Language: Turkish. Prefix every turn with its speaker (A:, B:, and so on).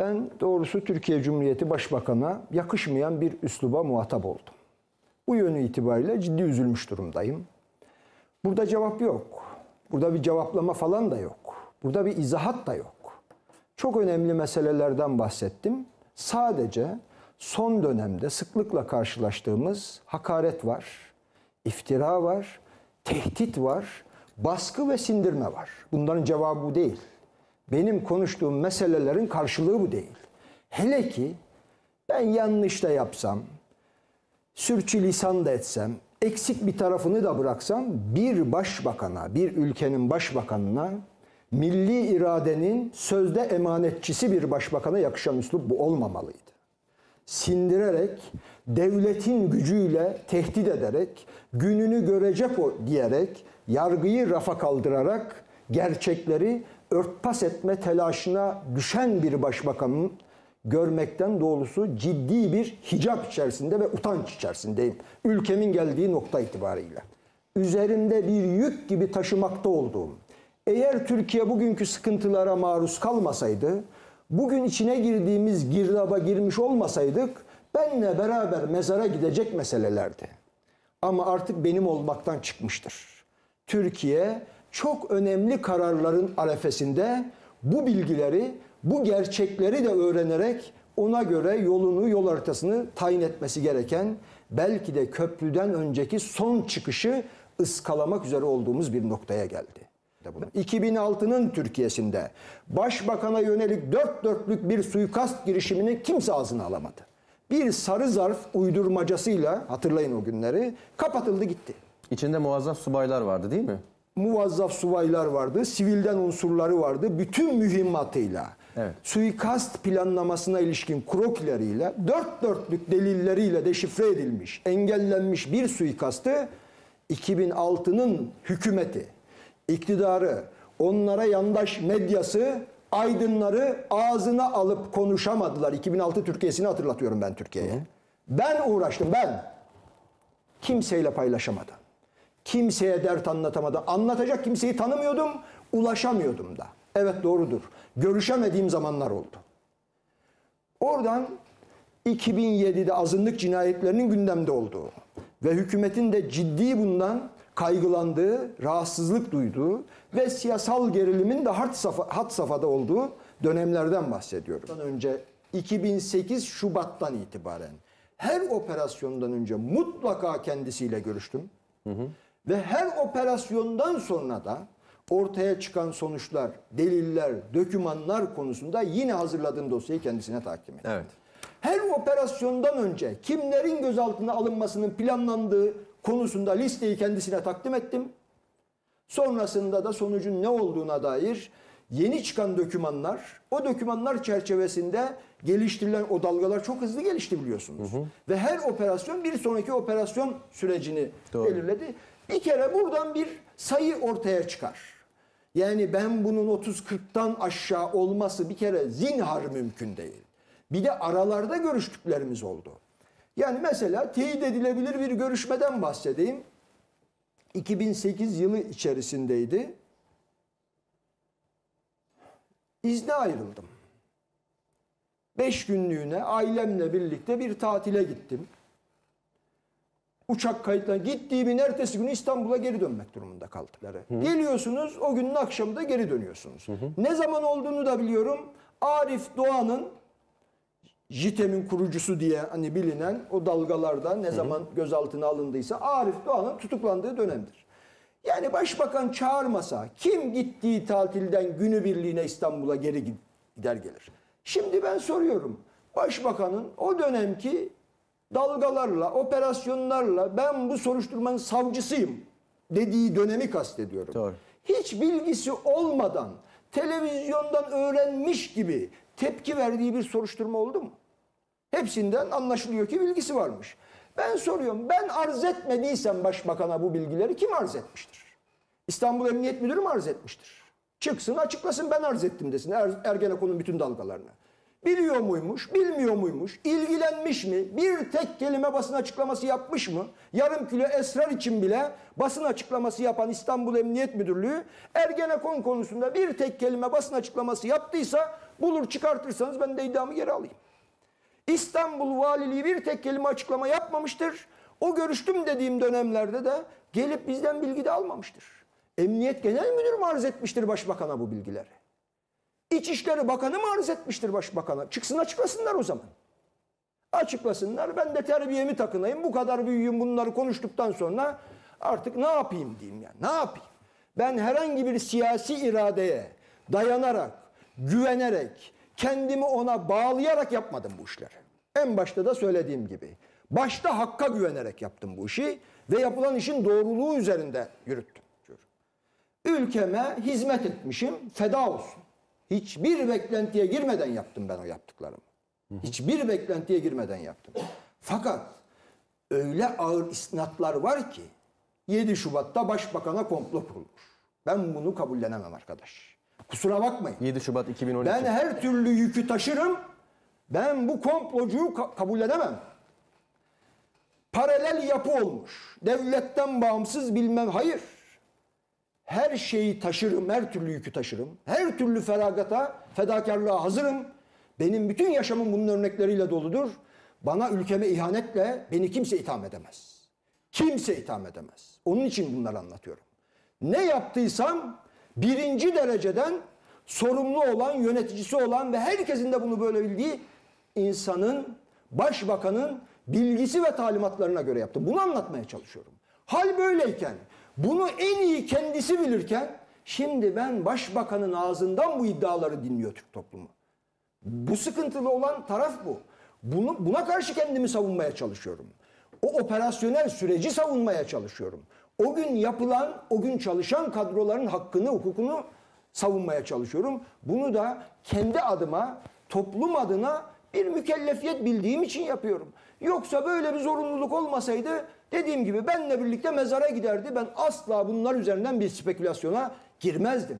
A: Ben doğrusu Türkiye Cumhuriyeti Başbakan'a yakışmayan bir üsluba muhatap oldum. Bu yönü itibariyle ciddi üzülmüş durumdayım. Burada cevap yok. Burada bir cevaplama falan da yok. Burada bir izahat da yok. Çok önemli meselelerden bahsettim. Sadece son dönemde sıklıkla karşılaştığımız hakaret var, iftira var, tehdit var, baskı ve sindirme var. Bunların cevabı bu değil. Benim konuştuğum meselelerin karşılığı bu değil. Hele ki ben yanlış da yapsam, sürçülisan da etsem, eksik bir tarafını da bıraksam bir başbakana, bir ülkenin başbakanına milli iradenin sözde emanetçisi bir başbakana yakışan üslup bu olmamalıydı. Sindirerek, devletin gücüyle tehdit ederek, gününü görecek o diyerek, yargıyı rafa kaldırarak gerçekleri örtbas etme telaşına düşen bir başbakanın görmekten doğrusu ciddi bir hicap içerisinde ve utanç içerisindeyim. Ülkemin geldiği nokta itibariyle. Üzerimde bir yük gibi taşımakta olduğum, eğer Türkiye bugünkü sıkıntılara maruz kalmasaydı, bugün içine girdiğimiz girdaba girmiş olmasaydık, benle beraber mezara gidecek meselelerdi. Ama artık benim olmaktan çıkmıştır. Türkiye çok önemli kararların arefesinde bu bilgileri, bu gerçekleri de öğrenerek ona göre yolunu, yol haritasını tayin etmesi gereken belki de köprüden önceki son çıkışı ıskalamak üzere olduğumuz bir noktaya geldi. 2006'nın Türkiye'sinde başbakana yönelik dört dörtlük bir suikast girişimini kimse ağzına alamadı. Bir sarı zarf uydurmacasıyla hatırlayın o günleri kapatıldı gitti
B: İçinde muazzaf subaylar vardı değil mi?
A: Muvazzaf subaylar vardı, sivilden unsurları vardı. Bütün mühimmatıyla,
B: Evet.
A: suikast planlamasına ilişkin krokileriyle, dört dörtlük delilleriyle deşifre edilmiş, engellenmiş bir suikastı 2006'nın hükümeti, iktidarı, onlara yandaş medyası, aydınları ağzına alıp konuşamadılar. 2006 Türkiye'sini hatırlatıyorum ben Türkiye'ye. Ben uğraştım, ben. Kimseyle paylaşamadım. Kimseye dert anlatamadım. Anlatacak kimseyi tanımıyordum, ulaşamıyordum da. Evet doğrudur. Görüşemediğim zamanlar oldu. Oradan 2007'de azınlık cinayetlerinin gündemde olduğu ve hükümetin de ciddi bundan kaygılandığı, rahatsızlık duyduğu ve siyasal gerilimin de had, safa, had safhada olduğu dönemlerden bahsediyorum. Önce 2008 Şubat'tan itibaren her operasyondan önce mutlaka kendisiyle görüştüm. Ve her operasyondan sonra da ortaya çıkan sonuçlar, deliller, dokümanlar konusunda yine hazırladığım dosyayı kendisine takdim ettim.
B: Evet.
A: Her operasyondan önce kimlerin gözaltına alınmasının planlandığı konusunda listeyi kendisine takdim ettim. Sonrasında da sonucun ne olduğuna dair yeni çıkan dokümanlar, o dokümanlar çerçevesinde geliştirilen o dalgalar çok hızlı gelişti biliyorsunuz. Ve her operasyon bir sonraki operasyon sürecini
B: Doğru.
A: belirledi. Bir kere buradan bir sayı ortaya çıkar. Yani ben bunun 30-40'tan aşağı olması bir kere zinhar mümkün değil. Bir de aralarda görüştüklerimiz oldu. Yani mesela teyit edilebilir bir görüşmeden bahsedeyim. 2008 yılı içerisindeydi. İzne ayrıldım. Beş günlüğüne ailemle birlikte bir tatile gittim. Uçak kayıtla gittiğimin ertesi günü İstanbul'a geri dönmek durumunda kaldılar. Geliyorsunuz o günün akşamında geri dönüyorsunuz. Ne zaman olduğunu da biliyorum. Arif Doğan'ın JITEM'in kurucusu diye hani bilinen o dalgalarda ne zaman gözaltına alındıysa Arif Doğan'ın tutuklandığı dönemdir. Yani başbakan çağırmasa kim gittiği tatilden günübirliğine İstanbul'a geri gider gelir. Şimdi ben soruyorum. Başbakanın o dönemki dalgalarla, operasyonlarla ben bu soruşturmanın savcısıyım dediği dönemi kastediyorum.
B: Doğru.
A: Hiç bilgisi olmadan televizyondan öğrenmiş gibi tepki verdiği bir soruşturma oldu mu? Hepsinden anlaşılıyor ki bilgisi varmış. Ben soruyorum ben arz etmediysem başbakana bu bilgileri kim arz etmiştir? İstanbul Emniyet Müdürü mü arz etmiştir? Çıksın açıklasın ben arz ettim desin er, Ergenekon'un bütün dalgalarını. Biliyor muymuş, bilmiyor muymuş, ilgilenmiş mi, bir tek kelime basın açıklaması yapmış mı? Yarım kilo esrar için bile basın açıklaması yapan İstanbul Emniyet Müdürlüğü Ergenekon konusunda bir tek kelime basın açıklaması yaptıysa Bulur çıkartırsanız ben de iddiamı geri alayım. İstanbul Valiliği bir tek kelime açıklama yapmamıştır. O görüştüm dediğim dönemlerde de gelip bizden bilgi de almamıştır. Emniyet Genel Müdürü mü arz etmiştir Başbakan'a bu bilgileri? İçişleri Bakanı mı arz etmiştir Başbakan'a? Çıksın açıklasınlar o zaman. Açıklasınlar. Ben de terbiyemi takınayım. Bu kadar büyüğüm bunları konuştuktan sonra artık ne yapayım diyeyim yani. Ne yapayım? Ben herhangi bir siyasi iradeye dayanarak, güvenerek, kendimi ona bağlayarak yapmadım bu işleri. En başta da söylediğim gibi. Başta hakka güvenerek yaptım bu işi ve yapılan işin doğruluğu üzerinde yürüttüm. Ülkeme hizmet etmişim, feda olsun. Hiçbir beklentiye girmeden yaptım ben o yaptıklarımı. Hiçbir beklentiye girmeden yaptım. Fakat öyle ağır isnatlar var ki 7 Şubat'ta başbakana komplo kurulmuş. Ben bunu kabullenemem arkadaş. Kusura bakmayın.
B: 7 Şubat 2012.
A: Ben her türlü yükü taşırım. Ben bu komplocuyu ka- kabullenemem. Paralel yapı olmuş. Devletten bağımsız bilmem. Hayır. Her şeyi taşırım, her türlü yükü taşırım. Her türlü feragata, fedakarlığa hazırım. Benim bütün yaşamım bunun örnekleriyle doludur. Bana ülkeme ihanetle beni kimse itham edemez. Kimse itham edemez. Onun için bunları anlatıyorum. Ne yaptıysam birinci dereceden sorumlu olan, yöneticisi olan ve herkesin de bunu böyle bildiği insanın, başbakanın bilgisi ve talimatlarına göre yaptım. Bunu anlatmaya çalışıyorum. Hal böyleyken, bunu en iyi kendisi bilirken, şimdi ben başbakanın ağzından bu iddiaları dinliyor Türk toplumu. Bu sıkıntılı olan taraf bu. Bunu, buna karşı kendimi savunmaya çalışıyorum. O operasyonel süreci savunmaya çalışıyorum. O gün yapılan, o gün çalışan kadroların hakkını, hukukunu savunmaya çalışıyorum. Bunu da kendi adıma, toplum adına bir mükellefiyet bildiğim için yapıyorum. Yoksa böyle bir zorunluluk olmasaydı dediğim gibi benle birlikte mezara giderdi. Ben asla bunlar üzerinden bir spekülasyona girmezdim.